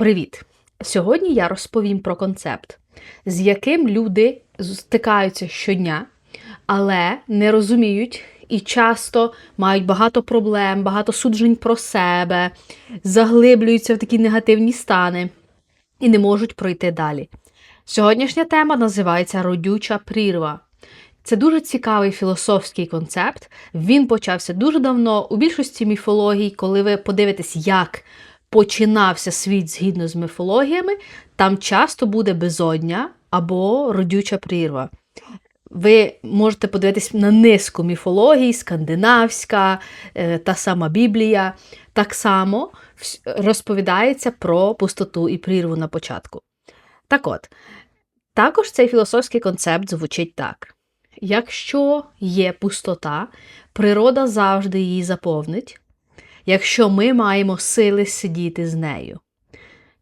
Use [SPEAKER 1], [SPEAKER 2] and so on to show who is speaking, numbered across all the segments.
[SPEAKER 1] Привіт! Сьогодні я розповім про концепт, з яким люди стикаються щодня, але не розуміють і часто мають багато проблем, багато суджень про себе, заглиблюються в такі негативні стани і не можуть пройти далі. Сьогоднішня тема називається Родюча прірва. Це дуже цікавий філософський концепт. Він почався дуже давно у більшості міфологій, коли ви подивитесь, як починався світ згідно з міфологіями, там часто буде безодня або родюча прірва. Ви можете подивитись на низку міфологій, скандинавська, е, та сама Біблія. Так само розповідається про пустоту і прірву на початку. Так от, також цей філософський концепт звучить так: якщо є пустота, природа завжди її заповнить, якщо ми маємо сили сидіти з нею.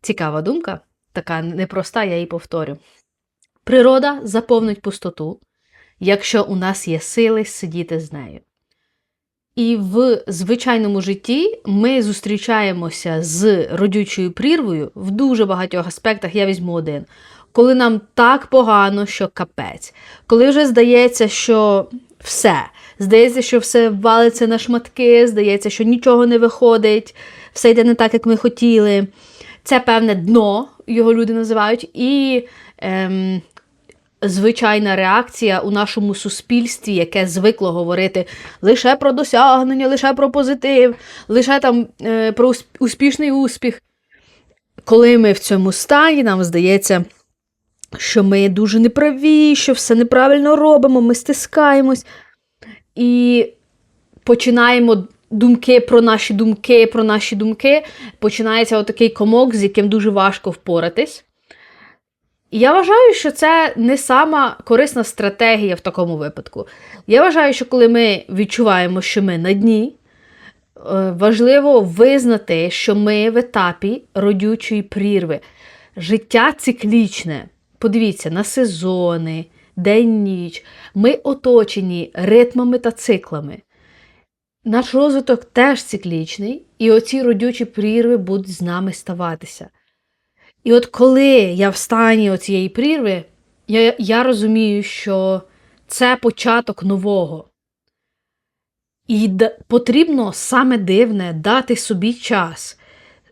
[SPEAKER 1] Цікава думка, така непроста, я її повторю. Природа заповнить пустоту, якщо у нас є сили сидіти з нею. І в звичайному житті ми зустрічаємося з родючою прірвою в дуже багатьох аспектах, я візьму один. Коли нам так погано, що капець, коли вже здається, що все, здається, що все валиться на шматки, здається, що нічого не виходить, все йде не так, як ми хотіли. Це певне дно, його люди називають, і ем, звичайна реакція у нашому суспільстві, яке звикло говорити лише про досягнення, лише про позитив, лише там е, про успішний успіх. Коли ми в цьому стані, нам здається, що ми дуже неправі, що все неправильно робимо, ми стискаємось і починаємо думки про наші думки, про наші думки. Починається отакий комок, з яким дуже важко впоратись. Я вважаю, що це не сама корисна стратегія в такому випадку. Я вважаю, що коли ми відчуваємо, що ми на дні, е, важливо визнати, що ми в етапі родючої прірви. Життя циклічне. Подивіться на сезони, день-ніч. Ми оточені ритмами та циклами. Наш розвиток теж циклічний, і оці родючі прірви будуть з нами ставатися. І от коли я в стані цієї прірви, я, я розумію, що це початок нового. І потрібно саме дивне дати собі час.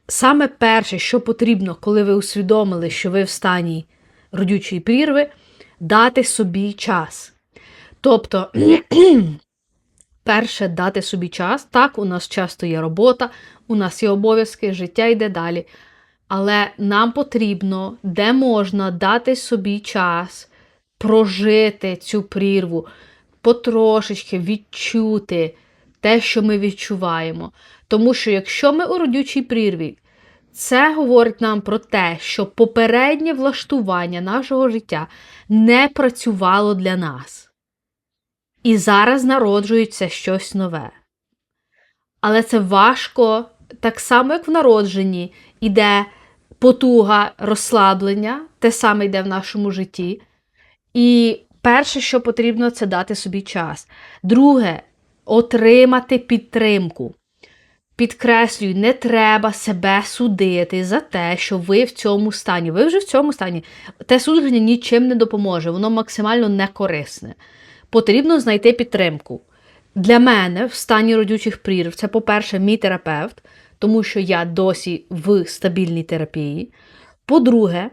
[SPEAKER 1] Саме перше, що потрібно, коли ви усвідомили, що ви в стані родючої прірви, дати собі час. Тобто, перше, дати собі час. Так, у нас часто є робота, у нас є обов'язки, життя йде далі. Але нам потрібно, де можна дати собі час прожити цю прірву, потрошечки відчути те, що ми відчуваємо. Тому що якщо ми у родючій прірві, це говорить нам про те, що попереднє влаштування нашого життя не працювало для нас. І зараз народжується щось нове. Але це важко, так само, як в народженні, іде потуга розслаблення, те саме йде в нашому житті. І перше, що потрібно, це дати собі час. Друге отримати підтримку. Підкреслюю, не треба себе судити за те, що ви в цьому стані. Ви вже в цьому стані. Те судження нічим не допоможе, воно максимально некорисне. Потрібно знайти підтримку. Для мене в стані родючих прірв це, по-перше, мій терапевт, тому що я досі в стабільній терапії. По-друге,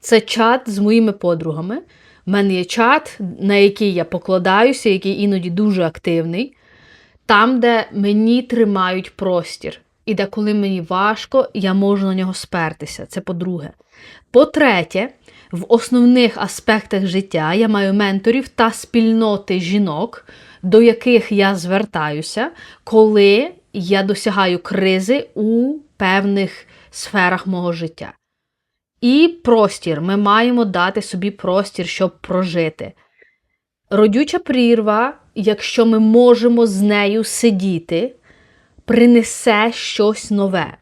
[SPEAKER 1] це чат з моїми подругами. У мене є чат, на який я покладаюся, який іноді дуже активний там, де мені тримають простір. І де, коли мені важко, я можу на нього спертися. Це по-друге. По-третє, в основних аспектах життя я маю менторів та спільноти жінок, до яких я звертаюся, коли я досягаю кризи у певних сферах мого життя. І простір. Ми маємо дати собі простір, щоб прожити. Родюча прірва якщо ми можемо з нею сидіти, принесе щось нове.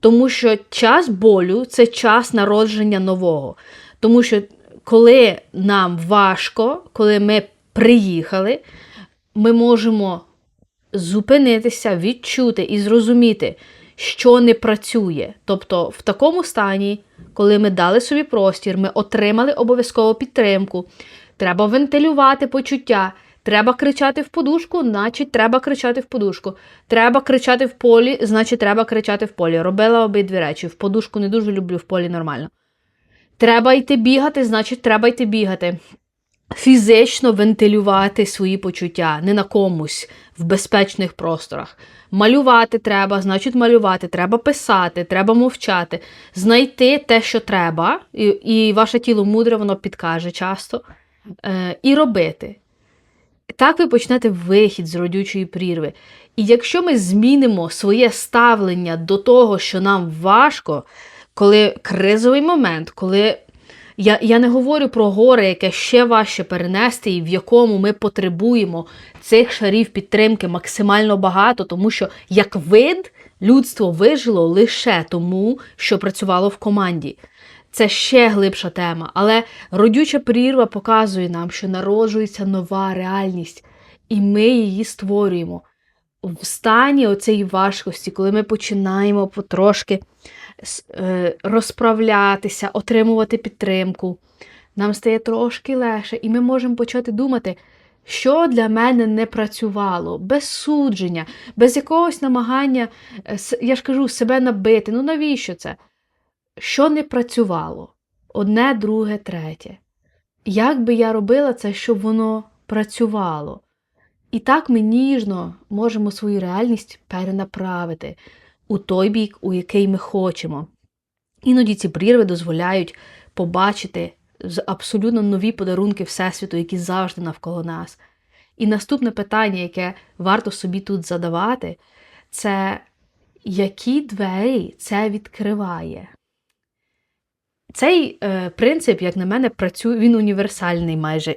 [SPEAKER 1] Тому що час болю це час народження нового. Тому що, коли нам важко, коли ми приїхали, ми можемо зупинитися, відчути і зрозуміти, що не працює. Тобто, в такому стані, коли ми дали собі простір, ми отримали обов'язково підтримку, треба вентилювати почуття. Треба кричати в подушку, значить, треба кричати в подушку. Треба кричати в полі, значить, треба кричати в полі. Робила обидві речі. В подушку не дуже люблю, в полі нормально. Треба йти бігати, значить, треба йти бігати. Фізично вентилювати свої почуття, не на комусь в безпечних просторах. Малювати треба, значить, малювати, треба писати, треба мовчати, знайти те, що треба, і, і ваше тіло мудре, воно підкаже часто, е, і робити. Так ви почнете вихід з родючої прірви. І якщо ми змінимо своє ставлення до того, що нам важко, коли кризовий момент, коли я я не говорю про горе, яке ще важче перенести, і в якому ми потребуємо цих шарів підтримки максимально багато, тому що як вид людство вижило лише тому, що працювало в команді. Це ще глибша тема, але родюча прірва показує нам, що народжується нова реальність, і ми її створюємо. В стані оцеї важкості, коли ми починаємо потрошки е, розправлятися, отримувати підтримку, нам стає трошки легше, і ми можемо почати думати, що для мене не працювало, без судження, без якогось намагання, е, я ж кажу, себе набити. Ну навіщо це? Що не працювало одне, друге, третє. Як би я робила це, щоб воно працювало? І так ми ніжно можемо свою реальність перенаправити у той бік, у який ми хочемо. Іноді ці прірви дозволяють побачити абсолютно нові подарунки Всесвіту, які завжди навколо нас. І наступне питання, яке варто собі тут задавати, це які двері це відкриває? Цей е, принцип, як на мене, працює, він універсальний майже.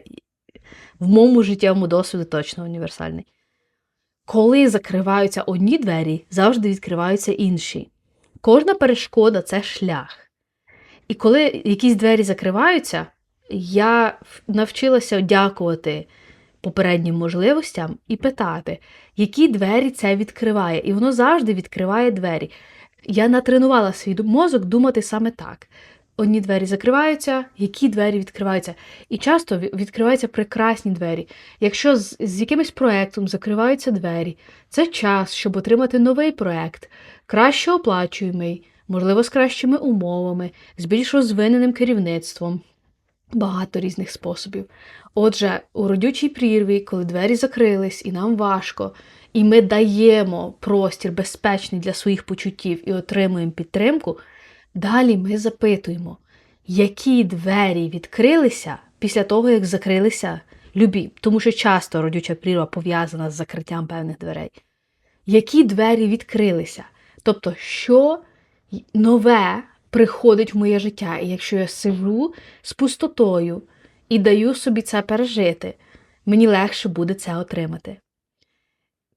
[SPEAKER 1] В моєму життєвому досвіду точно універсальний. Коли закриваються одні двері, завжди відкриваються інші. Кожна перешкода це шлях. І коли якісь двері закриваються, я навчилася дякувати попереднім можливостям і питати, які двері це відкриває. І воно завжди відкриває двері. Я натренувала свій мозок думати саме так одні двері закриваються, які двері відкриваються. І часто відкриваються прекрасні двері. Якщо з, з якимось проектом закриваються двері, це час, щоб отримати новий проект, краще оплачуємий, можливо, з кращими умовами, з більш розвиненим керівництвом. Багато різних способів. Отже, у родючій прірві, коли двері закрились і нам важко, і ми даємо простір безпечний для своїх почуттів і отримуємо підтримку, Далі ми запитуємо, які двері відкрилися після того, як закрилися любі, тому що часто родюча прірва пов'язана з закриттям певних дверей. Які двері відкрилися? Тобто, що нове приходить в моє життя, і якщо я сижу з пустотою і даю собі це пережити, мені легше буде це отримати.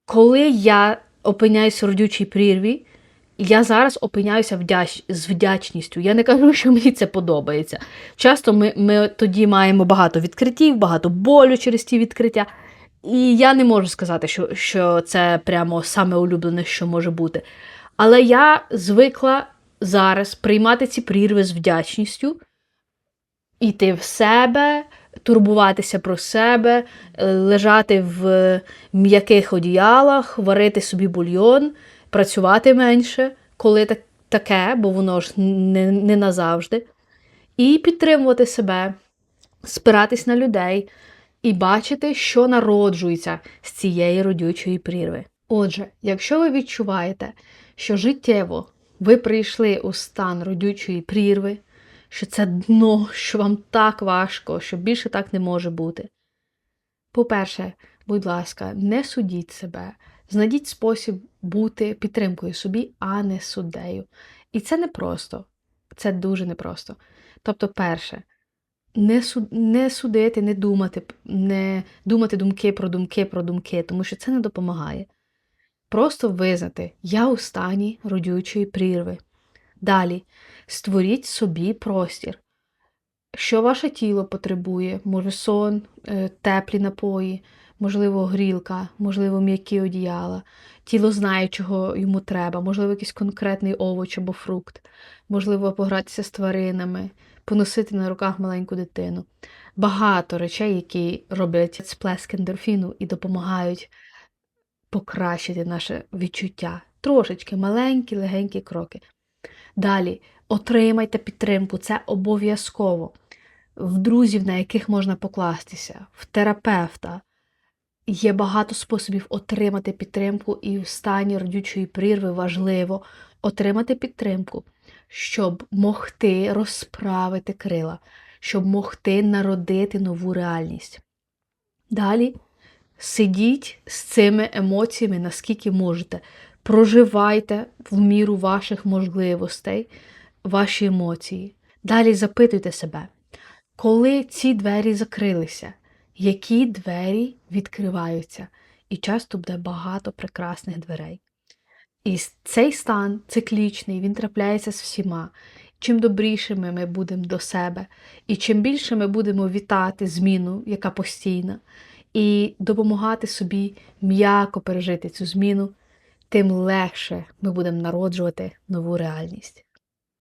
[SPEAKER 1] Коли я опиняюся в родючій прірві, я зараз опиняюся вдяч... з вдячністю. Я не кажу, що мені це подобається. Часто ми ми тоді маємо багато відкриттів, багато болю через ті відкриття. І я не можу сказати, що що це прямо саме улюблене, що може бути. Але я звикла зараз приймати ці прірви з вдячністю, йти в себе, турбуватися про себе, лежати в м'яких одіялах, варити собі бульйон працювати менше, коли так, таке, бо воно ж не, не назавжди, і підтримувати себе, спиратись на людей і бачити, що народжується з цієї родючої прірви. Отже, якщо ви відчуваєте, що життєво ви прийшли у стан родючої прірви, що це дно, що вам так важко, що більше так не може бути. По-перше, будь ласка, не судіть себе, Знайдіть спосіб бути підтримкою собі, а не суддею. І це непросто. Це дуже непросто. Тобто, перше, не суд, не судити, не думати, не думати думки про думки про думки, тому що це не допомагає. Просто визнати, я у стані родючої прірви. Далі створіть собі простір. Що ваше тіло потребує, може сон, е, теплі напої, можливо, грілка, можливо, м'які одіяла. Тіло знає, чого йому треба, можливо, якийсь конкретний овоч або фрукт, можливо, погратися з тваринами, поносити на руках маленьку дитину. Багато речей, які роблять сплеск ендорфіну і допомагають покращити наше відчуття. Трошечки маленькі, легенькі кроки. Далі отримайте підтримку, це обов'язково. В друзів, на яких можна покластися, в терапевта. Є багато способів отримати підтримку, і в стані родючої прірви важливо отримати підтримку, щоб могти розправити крила, щоб могти народити нову реальність. Далі сидіть з цими емоціями, наскільки можете. Проживайте в міру ваших можливостей ваші емоції. Далі запитуйте себе, коли ці двері закрилися, які двері відкриваються? І часто буде багато прекрасних дверей. І цей стан циклічний, він трапляється з всіма. Чим добрішими ми будемо до себе, і чим більше ми будемо вітати зміну, яка постійна, і допомагати собі м'яко пережити цю зміну, тим легше ми будемо народжувати нову реальність.